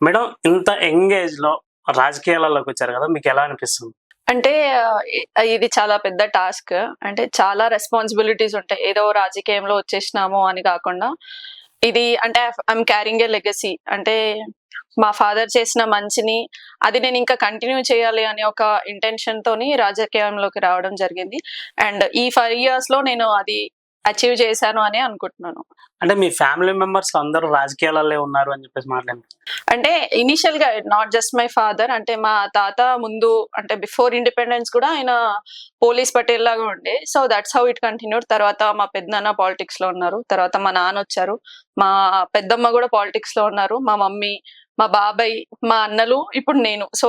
Madam ఇంత young ఏజ్లో రాజకీయాలలోకి వచ్చారు కదా మీకు ఎలా అనిపిస్తుంది అంటే ఇది చాలా పెద్ద టాస్క్ అంటే చాలా రెస్పాన్సిబిలిటీస్ ఉంటాయి ఏదో రాజకీయంలో వచ్చేసినాము అని కాకుండా ఇది అంటే ఐఎమ్ క్యారింగ్ ఏ లెగసీ అంటే మా ఫాదర్ చేసిన మంచిని అది నేను ఇంకా కంటిన్యూ చేయాలి అనే ఒక ఇంటెన్షన్ తోని రాజకీయంలోకి రావడం జరిగింది అండ్ ఈ ఫైవ్ ఇయర్స్లో నేను అది అచీవ్ చేశాను అని అనుకుంటున్నాను. అంటే మీ ఫ్యామిలీ మెంబర్స్ అందరూ రాజకీయాలలో ఉన్నారు అని చెప్పేసి మాట్లాడి అంటే ఇనిషియల్గా నాట్ జస్ట్ మై ఫాదర్ అంటే మా తాత ముందు అంటే బిఫోర్ ఇండిపెండెన్స్ కూడా ఆయన పోలీస్ పటేల్ లాగా ఉండే. So that's how it continued తర్వాత మా పెద్దనాన్న పాలిటిక్స్లో ఉన్నారు. తర్వాత మా నాన్న వచ్చారు. మా పెద్దమ్మ కూడా పాలిటిక్స్లో ఉన్నారు. మా మమ్మీ మా బాబాయ్ మా అన్నలు ఇప్పుడు నేను. సో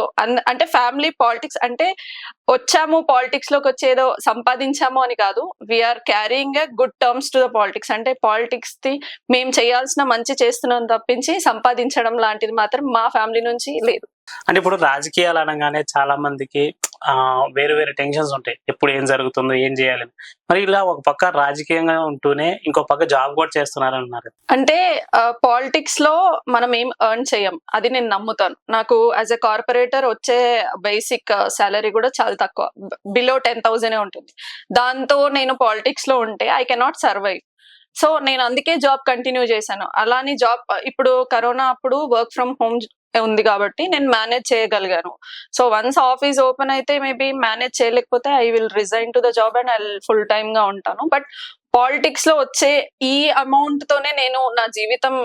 అంటే ఫ్యామిలీ పాలిటిక్స్ అంటే వచ్చాము పాలిటిక్స్లోకి వచ్చేదో సంపాదించాము అని కాదు. We are carrying a good terms to the politics అంటే పాలిటిక్స్ ది మేము చేయాల్సిన మంచి చేస్తున్నాం తప్పించి సంపాదించడం లాంటిది మాత్రం మా ఫ్యామిలీ నుంచి లేదు. అంటే ఇప్పుడు రాజకీయాలు అనగానే చాలా మందికి వేరు వేరు టెన్షన్స్ ఉంటాయి. ఎప్పుడు ఏం జరుగుతుందో ఏం చేయాలి మరి ఇలా ఒక పక్క రాజకీయంగా ఉంటూనే ఇంకో పక్క జాబ్ కూడా చేస్తున్నారు అన్నారు అంటే పాలిటిక్స్లో మనం ఏం ఎర్న్ చేయం? అది నేను నమ్ముతాను. నాకు యాజ్ ఎ కార్పొరేటర్ వచ్చే బేసిక్ సాలరీ కూడా చాలా తక్కువ. బిలో టెన్ థౌసండ్ ఉంటుంది. దాంతో నేను పాలిటిక్స్లో ఉంటే ఐ కెనాట్ సర్వైవ్ సో నేను అందుకే జాబ్ కంటిన్యూ చేశాను. అలానే జాబ్ ఇప్పుడు కరోనా అప్పుడు వర్క్ ఫ్రమ్ హోమ్ ఉంది కాబట్టి నేను మేనేజ్ చేయగలిగాను. సో వన్స్ ఆఫీస్ ఓపెన్ అయితే మేబీ మేనేజ్ చేయలేకపోతే I will resign to the job and I full టైమ్గా ఉంటాను. బట్ పాలిటిక్స్లో వచ్చే ఈ అమౌంట్ తోనే నేను నా జీవితం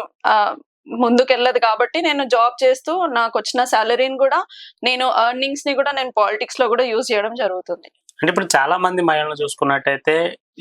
ముందుకెళ్ళదు కాబట్టి నేను జాబ్ చేస్తూ నాకు వచ్చిన సాలరీని కూడా నేను ఎర్నింగ్స్ని కూడా నేను పాలిటిక్స్లో కూడా యూజ్ చేయడం జరుగుతుంది. అంటే ఇప్పుడు చాలా మంది మహిళలు చూసుకున్నట్టయితే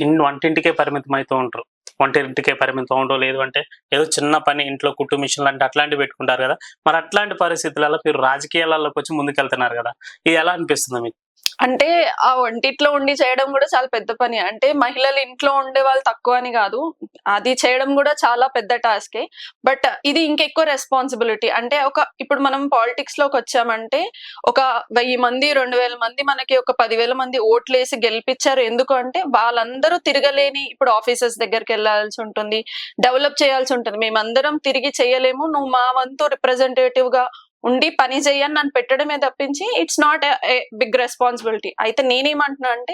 ఇన్ వంటింటికే పరిమితం అవుతూ ఉంటారు. వంటింటికే పరిమితం ఉండో లేదు అంటే ఏదో చిన్న పని ఇంట్లో కుట్టు మిషన్లు అంటే అట్లాంటివి పెట్టుకుంటారు కదా. మరి అట్లాంటి పరిస్థితులలో మీరు రాజకీయాలలోకి వచ్చి ముందుకెళ్తున్నారు కదా. ఇది ఎలా అనిపిస్తుంది మీకు? అంటే ఆ వంటిట్లో ఉండి చేయడం కూడా చాలా పెద్ద పని. అంటే మహిళలు ఇంట్లో ఉండే వాళ్ళు తక్కువ అని కాదు. అది చేయడం కూడా చాలా పెద్ద టాస్కే. బట్ ఇది ఇంకెక్కువ రెస్పాన్సిబిలిటీ. అంటే ఒక ఇప్పుడు మనం పాలిటిక్స్లోకి వచ్చామంటే ఒక వెయ్యి మంది రెండు వేల మంది మనకి ఒక పదివేల మంది ఓట్లు వేసి గెలిపించారు ఎందుకు అంటే వాళ్ళందరూ తిరగలేని ఇప్పుడు ఆఫీసెస్ దగ్గరికి వెళ్ళాల్సి ఉంటుంది. డెవలప్ చేయాల్సి ఉంటుంది. మేమందరం తిరిగి చేయలేము. నువ్వు మా వంతు రిప్రజెంటేటివ్గా ఉండి పని చేయని నన్ను పెట్టడమే తప్పించి ఇట్స్ నాట్ బిగ్ రెస్పాన్సిబిలిటీ అయితే నేనేమంటున్నా అంటే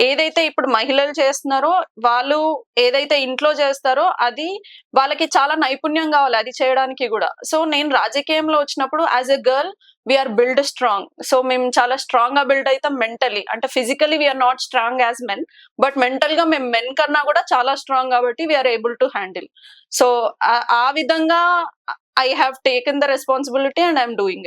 ఏదైతే ఇప్పుడు మహిళలు చేస్తున్నారో వాళ్ళు ఏదైతే ఇంట్లో చేస్తారో అది వాళ్ళకి చాలా నైపుణ్యం కావాలి అది చేయడానికి కూడా. సో నేను రాజకీయంలో వచ్చినప్పుడు as a girl we are build strong so మేము చాలా స్ట్రాంగ్గా బిల్డ్ అవుతాం మెంటలీ అంటే physically we are not strong as men but మెంటల్గా మేము మెన్ కన్నా కూడా చాలా స్ట్రాంగ్ కాబట్టి we are able to handle so ఆ విధంగా I have taken the responsibility and I'm doing it.